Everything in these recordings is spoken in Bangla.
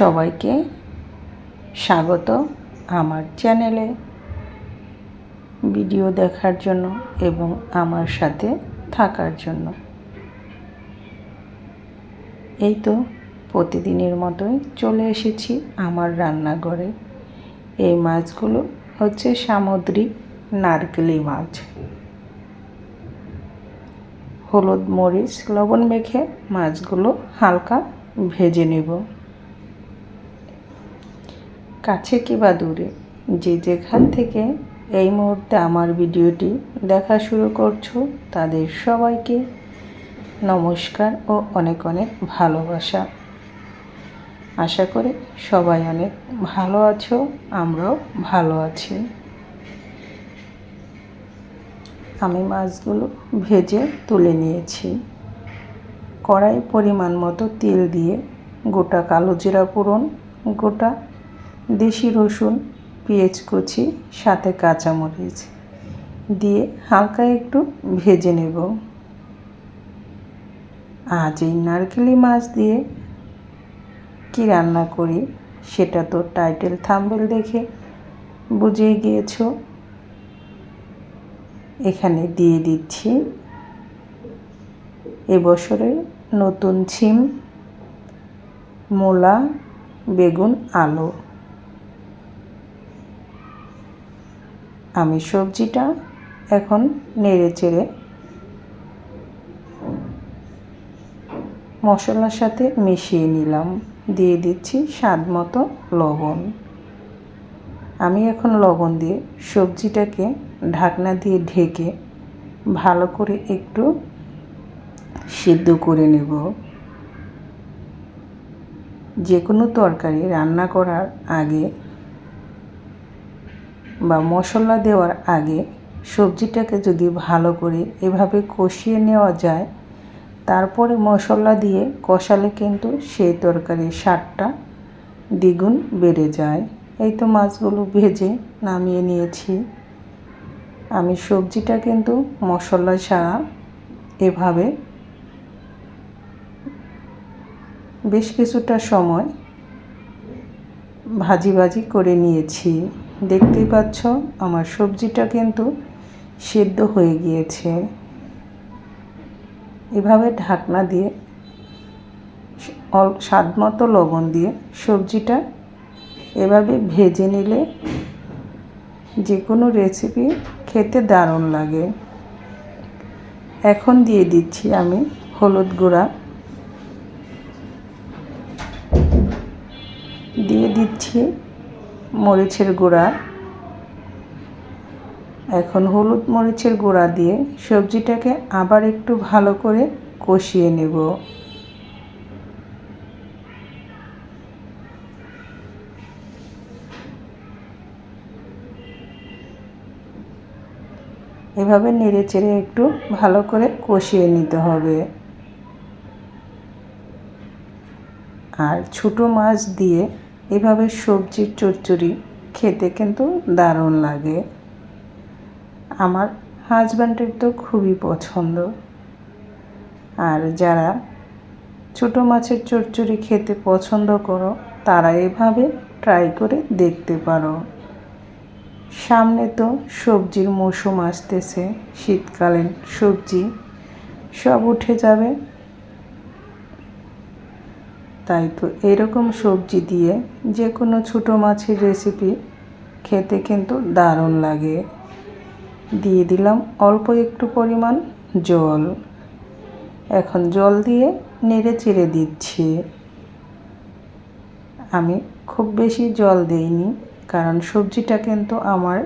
সবাইকে স্বাগত আমার চ্যানেলে ভিডিও দেখার জন্য এবং আমার সাথে থাকার জন্য। এই তো প্রতিদিনের মতোই চলে এসেছি আমার রান্নাঘরে। এই মাছগুলো হচ্ছে সামুদ্রিক নারকেলি মাছ। হলুদ মরিচ, লবণ মেখে মাছগুলো হালকা ভেজে নেব। কাছে কি বা দূরে? যে যেখান থেকে এই মুহূর্তে আমার ভিডিওটি দেখা শুরু করছ, তাদের সবাইকে নমস্কার ও অনেক অনেক ভালোবাসা। আশা করি সবাই অনেক ভালো আছো, আমরাও ভালো আছি। আমি মাছগুলো ভেজে তুলে নিয়েছি। কড়াই পরিমাণ মতো তেল দিয়ে গোটা কালো জিরা পুরন গোটা দেশি রসুন, পেঁয়াজ কুচি, সাথে কাঁচামরিচ দিয়ে হালকা একটু ভেজে নেব। আজ এই নারকেলি মাছ দিয়ে কি রান্না করি সেটা তো টাইটেল থাম্বেল দেখে বুঝে গিয়েছো। এখানে দিয়ে দিচ্ছি এবছরের নতুন ছিম, মূলা, বেগুন, আলু। আমি সবজিটা এখন নেড়ে চেড়ে মশলার সাথে মিশিয়ে নিলাম। দিয়ে দিচ্ছি স্বাদ মতো লবণ। আমি এখন লবণ দিয়ে সবজিটাকে ঢাকনা দিয়ে ঢেকে ভালো করে একটু সিদ্ধ করে নেব। যে কোনো তরকারি রান্না করার আগে বা মশলা দেওয়ার আগে সবজিটাকে যদি ভালো করে এভাবে কষিয়ে নেওয়া যায়, তারপরে মশলা দিয়ে কষালে কিন্তু সেই তরকারির স্বাদটা দ্বিগুণ বেড়ে যায়। এই তো মাছগুলো ভেজে নামিয়ে নিয়েছি। আমি সবজিটা কিন্তু মশলা ছাড়া এভাবে বেশ কিছুটা সময় ভাজি ভাজি করে নিয়েছি। দেখতেই পাচ্ছ, আমার সবজিটা কিন্তু সেদ্ধ হয়ে গিয়েছে। এভাবে ঢাকনা দিয়ে স্বাদ মতো লবণ দিয়ে সবজিটা এভাবে ভেজে নিলে যে কোনো রেসিপি খেতে দারুণ লাগে। এখন দিয়ে দিচ্ছি আমি হলুদ গুঁড়া। দিয়ে দিচ্ছি মরিচের গুঁড়া। এখন হলুদ মরিচের গুঁড়া দিয়ে সবজিটাকে আবার একটু ভালো করে কষিয়ে নেব। এভাবে নেড়ে চেড়ে একটু ভালো করে কষিয়ে নিতে হবে। আর ছোটো মাছ দিয়ে এভাবে সবজির চচ্চড়ি খেতে কিন্তু দারুণ লাগে। আমার হাজব্যান্ডের তো খুবই পছন্দ। আর যারা ছোটো মাছের চচ্চড়ি খেতে পছন্দ করো, তারা এভাবে ট্রাই করে দেখতে পারো। সামনে তো সবজির মৌসুম আসতেছে, শীতকালীন সবজি সব উঠে যাবে। তাই তো এরকম সবজি দিয়ে যে কোনো ছোটো মাছের রেসিপি খেতে কিন্তু দারুণ লাগে। দিয়ে দিলাম অল্প একটু পরিমাণ জল। এখন জল দিয়ে নেড়ে চেড়ে দিচ্ছি। আমি খুব বেশি জল দেইনি, কারণ সবজিটা কিন্তু আমার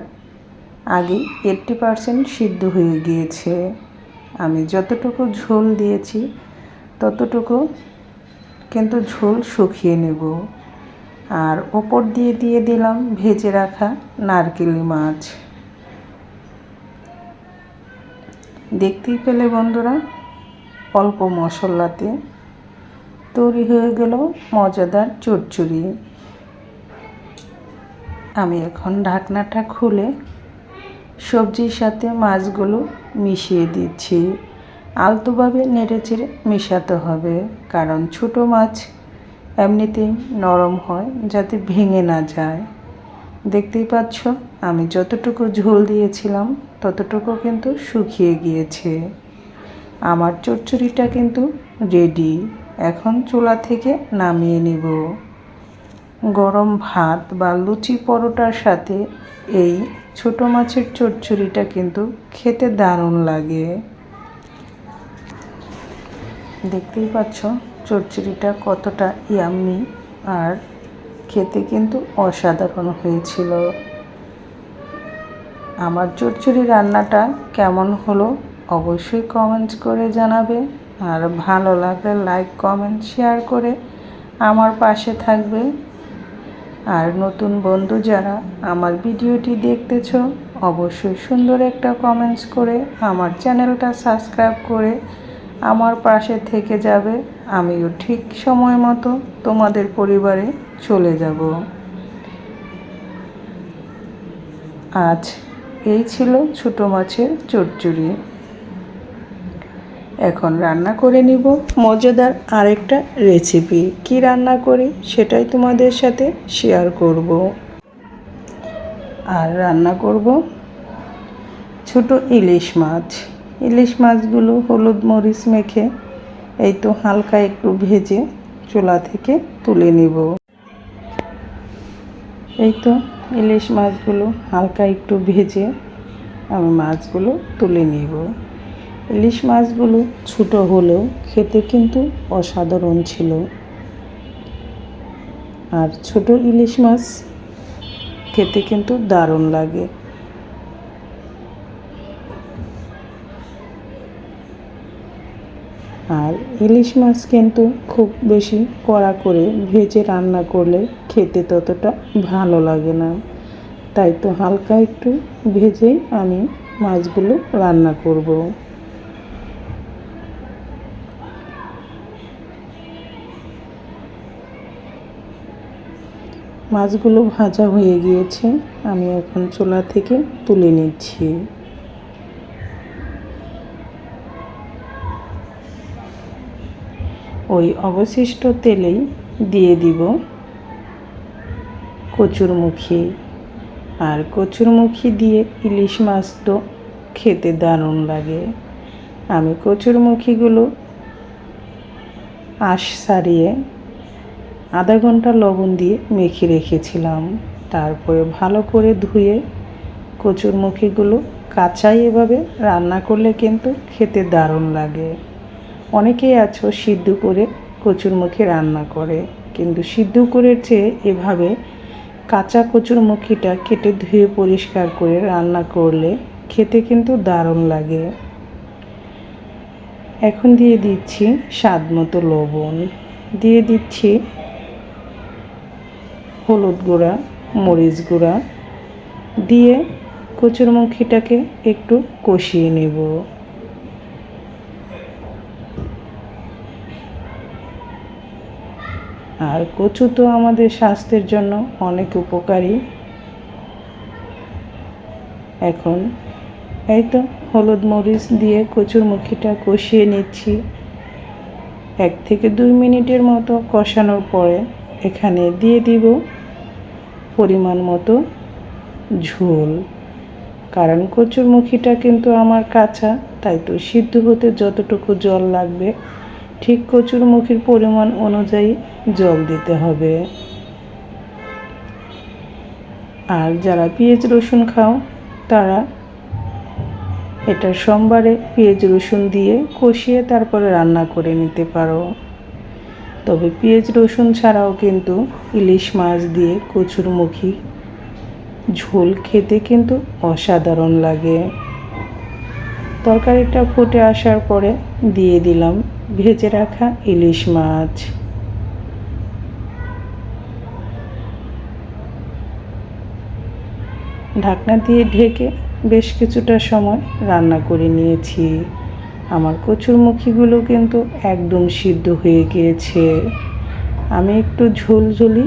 আগে এইট্টি পারসেন্ট সিদ্ধ হয়ে গিয়েছে। আমি যতটুকু ঝোল দিয়েছি, ততটুকু কিন্তু ঝোল শুকিয়ে নেব। আর ওপর দিয়ে দিয়ে দিলাম ভেজে রাখা নারকেলি মাছ। দেখতেই পেলে বন্ধুরা, অল্প মশলাতে তৈরি হয়ে গেল মজাদার চচ্চড়ি। আমি এখন ঢাকনাটা খুলে সবজির সাথে মাছগুলো মিশিয়ে দিচ্ছি। আলতোভাবে নেড়ে চেড়ে মেশাতে হবে, কারণ ছোটো মাছ এমনিতেই নরম হয় যাতে ভেঙে না যায়। দেখতেই পাচ্ছ, আমি যতটুকু ঝোল দিয়েছিলাম, ততটুকু কিন্তু শুকিয়ে গিয়েছে। আমার চচ্চড়িটা কিন্তু রেডি এখন চুলা থেকে নামিয়ে নিব। গরম ভাত বা লুচি পরোটার সাথে এই ছোট মাছের চচ্চড়িটা কিন্তু খেতে দারুণ লাগে। দেখতেই পাচ্ছ চচ্চড়িটা কতটা ইয়াম্মি আর খেতে কিন্তু অসাধারণ হয়েছিল। আমার চচ্চড়ি রান্নাটা কেমন হলো অবশ্যই কমেন্টস করে জানাবে আর ভালো লাগলে লাইক কমেন্ট শেয়ার করে আমার পাশে থাকবে। আর নতুন বন্ধু যারা আমার ভিডিওটি দেখতেছ, অবশ্যই সুন্দর একটা কমেন্টস করে আমার চ্যানেলটা সাবস্ক্রাইব করে আমার পাশে থেকে যাবে। আমিও ঠিক সময় মতো তোমাদের পরিবারে চলে যাব। আজ এই ছিল ছোটো মাছের চচ্চড়ি। এখন রান্না করে নিব মজাদার আরেকটা রেসিপি কি রান্না করি সেটাই তোমাদের সাথে শেয়ার করব। আর রান্না করব ছোট ইলিশ মাছ। ইলিশ মাছগুলো হলুদ মরিচ মেখে এই তো হালকা একটু ভেজে চুলা থেকে তুলে নিব। এই তো ইলিশ মাছগুলো হালকা একটু ভেজে আমি মাছগুলো তুলে নিব। ইলিশ মাছগুলো ছোটো হলেও খেতে কিন্তু অসাধারণ ছিল। আর ছোট ইলিশ মাছ খেতে কিন্তু দারুণ লাগে। আর ইলিশ মাছ কিন্তু খুব বেশি কড়া করে ভেজে রান্না করলে খেতে ততটা ভালো লাগে না। তাই তো হালকা একটু ভেজেই আমি মাছগুলো রান্না করব। মাছগুলো ভাজা হয়ে গিয়েছে, আমি এখন চোলা থেকে তুলে নিচ্ছি। ওই অবশিষ্ট তেলেই দিয়ে দিব কচুরমুখী। আর কচুরমুখী দিয়ে ইলিশ মাছ তো খেতে দারুণ লাগে। আমি কচুরমুখীগুলো আশ সারিয়ে আধা ঘণ্টা লবণ দিয়ে মেখে রেখেছিলাম। তারপরে ভালো করে ধুয়ে কচুরমুখীগুলো কাঁচাই এভাবে রান্না করলে কিন্তু খেতে দারুণ লাগে। অনেকেই আছো সিদ্ধ করে কচুরমুখী রান্না করে, কিন্তু সিদ্ধ করে চেয়ে এভাবে কাঁচা কচুরমুখীটা কেটে ধুয়ে পরিষ্কার করে রান্না করলে খেতে কিন্তু দারুণ লাগে। এখন দিয়ে দিচ্ছি স্বাদ মতো লবণ, দিয়ে দিচ্ছি হলুদ গুঁড়া, মরিচ গুঁড়া, দিয়ে কচুরমুখীটাকে একটু কষিয়ে নেব। আর কচু তো আমাদের স্বাস্থ্যের জন্য অনেক উপকারী। এখন এই তো হলুদ মরিচ দিয়ে কচুর মুখিটা কষিয়ে নিচ্ছি। এক থেকে দুই মিনিটের মতো কষানোর পরে এখানে দিয়ে দিব পরিমাণ মতো ঝোল। কারণ কচুর মুখিটা কিন্তু আমার কাঁচা, তাই তো সিদ্ধ হতে যতটুকু জল লাগবে ঠিক কচুর মুখির পরিমাণ অনুযায়ী জল দিতে হবে। আর যারা পেঁয়াজ, রসুন খাও, তারা এটা সোমবারে পেঁয়াজ, রসুন দিয়ে কষিয়ে তারপরে রান্না করে নিতে পারো। তবে পেঁয়াজ, রসুন ছাড়াও কিন্তু ইলিশ মাছ দিয়ে কচুরমুখী ঝোল খেতে কিন্তু অসাধারণ লাগে। তরকারিটা ফুটে আসার পরে দিয়ে দিলাম ভেজে রাখা ইলিশ মাছ। ঢাকনা দিয়ে ঢেকে বেশ কিছুটা সময় রান্না করে নিয়েছি। আমার কচুরমুখীগুলো কিন্তু একদম সিদ্ধ হয়ে গিয়েছে। আমি একটু ঝোলঝুলি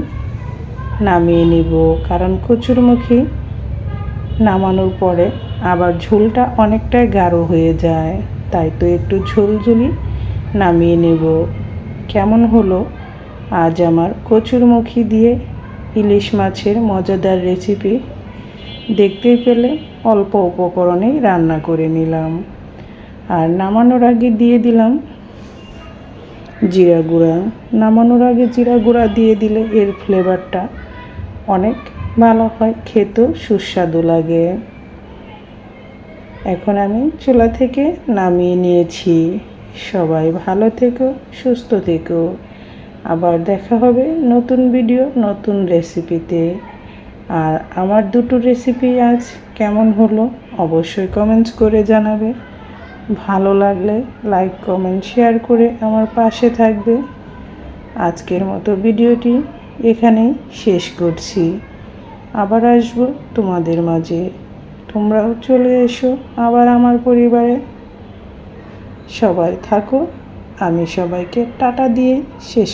নামিয়ে নিব, কারণ কচুরমুখী নামানোর পরে আবার ঝোলটা অনেকটাই গাঢ় হয়ে যায়, তাই তো একটু ঝোলঝুলি নামিয়ে নেব। কেমন হলো? আজ আমার কচুরমুখী দিয়ে ইলিশ মাছের মজাদার রেসিপি দেখতেই পেলে অল্প উপকরণেই রান্না করে নিলাম। আর নামানোর আগে দিয়ে দিলাম জিরা গুঁড়া। নামানোর আগে জিরা গুঁড়া দিয়ে দিলে এর ফ্লেভারটা অনেক ভালো হয়, খেতেও সুস্বাদু লাগে। এখন আমি চুলা থেকে নামিয়ে নিয়েছি। সবাই ভালো থেকো, সুস্থ থেকো। আবার দেখা হবে নতুন ভিডিও নতুন রেসিপিতে আর আমার দুটো রেসিপি আজ কেমন হলো অবশ্যই কমেন্টস করে জানাবে। ভালো লাগলে লাইক কমেন্ট শেয়ার করে আমার পাশে থাকবে। আজকের মতো ভিডিওটি এখানেই শেষ করছি। আবার আসব তোমাদের মাঝে। তোমরাও চলে এসো আবার আমার পরিবারে। সবাই থাকো। আমি সবাইকে টাটা দিয়ে শেষ